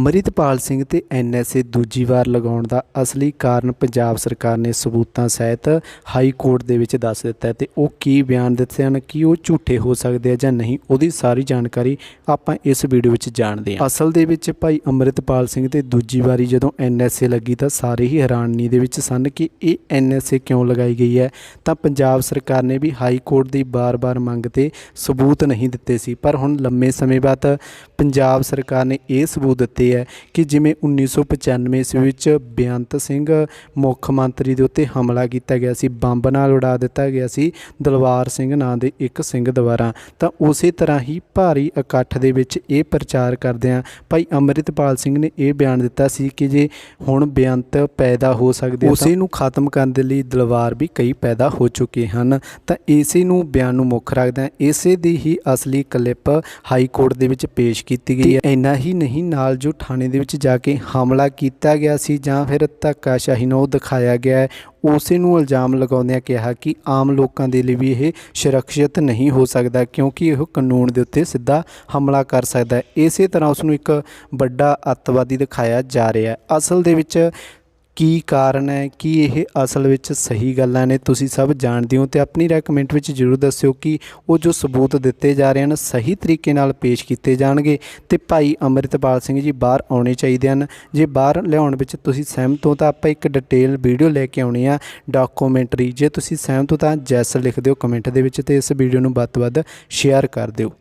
ਅੰਮ੍ਰਿਤਪਾਲ ਸਿੰਘ ਤੇ ਐਨਐਸਏ ਦੂਜੀ ਵਾਰ ਲਗਾਉਣ ਦਾ ਅਸਲੀ ਕਾਰਨ ਪੰਜਾਬ ਸਰਕਾਰ ਨੇ ਸਬੂਤਾਂ ਸਹਿਤ ਹਾਈ ਕੋਰਟ ਦੇ ਵਿੱਚ ਦੱਸ ਦਿੱਤਾ ਹੈ ਤੇ ਉਹ ਕੀ ਬਿਆਨ ਦਿੱਤੇ ਹਨ, ਕਿ ਉਹ ਝੂਠੇ ਹੋ ਸਕਦੇ ਆ ਜਾਂ ਨਹੀਂ, ਉਹਦੀ ਸਾਰੀ ਜਾਣਕਾਰੀ ਆਪਾਂ ਇਸ ਵੀਡੀਓ ਵਿੱਚ ਜਾਣਦੇ ਹਾਂ। ਅਸਲ ਦੇ ਵਿੱਚ ਭਾਈ ਅੰਮ੍ਰਿਤਪਾਲ ਸਿੰਘ ਤੇ ਦੂਜੀ ਵਾਰੀ ਜਦੋਂ ਐਨਐਸਏ ਲੱਗੀ ਤਾਂ ਸਾਰੇ ਹੀ ਹੈਰਾਨੀ ਦੇ ਵਿੱਚ ਸਨ ਕਿ ਇਹ ਐਨਐਸਏ ਕਿਉਂ ਲਗਾਈ ਗਈ ਹੈ। ਤਾਂ ਪੰਜਾਬ ਸਰਕਾਰ ਨੇ ਵੀ ਹਾਈ ਕੋਰਟ ਦੀ ਬਾਰ-ਬਾਰ ਮੰਗ ਤੇ ਸਬੂਤ ਨਹੀਂ ਦਿੱਤੇ ਸੀ, ਪਰ ਹੁਣ ਲੰਮੇ ਸਮੇਂ ਬਾਅਦ ਪੰਜਾਬ ਸਰਕਾਰ ਨੇ ਇਹ ਸਬੂਤ ਦਿੱਤੇ ਹੈ ਕਿ ਜਿਵੇਂ 1995 ਈਸਵੀ ਵਿੱਚ ਬੇਅੰਤ ਸਿੰਘ ਮੁੱਖ ਮੰਤਰੀ ਦੇ ਉੱਤੇ ਹਮਲਾ ਕੀਤਾ ਗਿਆ ਸੀ ਬੰਬ ਨਾਲ ਉਡਾ ਦਿੱਤਾ ਗਿਆ ਸੀ ਦਲਵਾਰ ਸਿੰਘ ਨਾਂ ਦੇ ਇੱਕ ਸਿੰਘ ਦੁਆਰਾ। ਤਾਂ ਉਸੇ ਤਰ੍ਹਾਂ ਹੀ ਭਾਰੀ ਇਕੱਠ ਦੇ ਵਿੱਚ ਇਹ ਪ੍ਰਚਾਰ ਕਰਦਿਆਂ ਭਾਈ ਅੰਮ੍ਰਿਤਪਾਲ ਸਿੰਘ ਨੇ ਇਹ ਬਿਆਨ ਦਿੱਤਾ ਸੀ ਕਿ ਜੇ ਹੁਣ ਬੇਅੰਤ ਪੈਦਾ ਹੋ ਸਕਦੇ ਆ ਉਸੇ ਨੂੰ ਖਤਮ ਕਰਨ ਦੇ ਲਈ ਦਲਵਾਰ ਵੀ ਕਈ ਪੈਦਾ ਹੋ ਚੁੱਕੇ ਹਨ। ਤਾਂ ਇਸੇ ਨੂੰ ਬਿਆਨ ਨੂੰ ਮੁੱਖ ਰੱਖਦਾ ਇਸੇ ਦੀ ਹੀ ਅਸਲੀ ਕਲਿੱਪ ਹਾਈ ਕੋਰਟ ਦੇ ਵਿੱਚ ਪੇਸ਼ ਕੀਤੀ ਗਈ ਹੈ। ਇੰਨਾ ਹੀ ਨਹੀਂ ਨਾਲ ਜੋ ਥਾਣੇ ਦੇ ਵਿੱਚ ਜਾ ਕੇ ਹਮਲਾ ਕੀਤਾ ਗਿਆ ਸੀ ਜਾਂ ਫਿਰ ਧੱਕਾਸ਼ਾਹੀ ਨਾਲ ਦਿਖਾਇਆ ਗਿਆ ਉਸੇ ਨੂੰ ਇਲਜ਼ਾਮ ਲਗਾਉਂਦਿਆਂ ਕਿਹਾ ਕਿ ਆਮ ਲੋਕਾਂ ਦੇ ਲਈ ਵੀ ਇਹ ਸੁਰੱਖਿਅਤ ਨਹੀਂ ਹੋ ਸਕਦਾ ਕਿਉਂਕਿ ਇਹ ਕਾਨੂੰਨ ਦੇ ਉੱਤੇ ਸਿੱਧਾ ਹਮਲਾ ਕਰ ਸਕਦਾ ਹੈ। ਇਸੇ ਤਰ੍ਹਾਂ ਉਸ ਨੂੰ ਇੱਕ ਵੱਡਾ ਅੱਤਵਾਦੀ ਦਿਖਾਇਆ ਜਾ ਰਿਹਾ ਹੈ। ਅਸਲ ਦੇ ਵਿੱਚ ਕੀ ਕਾਰਨ ਹੈ? ਕੀ ਇਹ ਅਸਲ ਵਿੱਚ ਸਹੀ ਗੱਲਾਂ ਨੇ? ਤੁਸੀਂ ਸਭ ਜਾਣਦੇ ਹੋ ਤੇ ਆਪਣੀ ਰਾਏ ਕਮੈਂਟ ਵਿੱਚ ਜਰੂਰ ਦੱਸਿਓ ਕਿ ਉਹ ਜੋ ਸਬੂਤ ਦਿੱਤੇ ਜਾ ਰਹੇ ਹਨ, ਸਹੀ ਤਰੀਕੇ ਨਾਲ ਪੇਸ਼ ਕੀਤੇ ਜਾਣਗੇ ਤੇ ਭਾਈ ਅੰਮ੍ਰਿਤਪਾਲ ਸਿੰਘ ਜੀ ਬਾਹਰ ਆਉਣੇ ਚਾਹੀਦੇ ਹਨ। ਜੇ ਬਾਹਰ ਲਿਆਉਣ ਵਿੱਚ ਤੁਸੀਂ ਸਹਿਮਤ ਹੋ ਤਾਂ ਆਪਾਂ ਇੱਕ ਡਿਟੇਲ ਵੀਡੀਓ ਲੈ ਕੇ ਆਉਣੀ ਆ ਡਾਕੂਮੈਂਟਰੀ ਜੇ ਤੁਸੀਂ ਸਹਿਮਤ ਹੋ ਤਾਂ ਜੈਸ ਲਿਖ ਦਿਓ ਕਮੈਂਟ ਦੇ ਵਿੱਚ ਤੇ ਇਸ ਵੀਡੀਓ ਨੂੰ ਵੱਧ ਤੋਂ ਵੱਧ ਸ਼ੇਅਰ ਕਰ ਦਿਓ।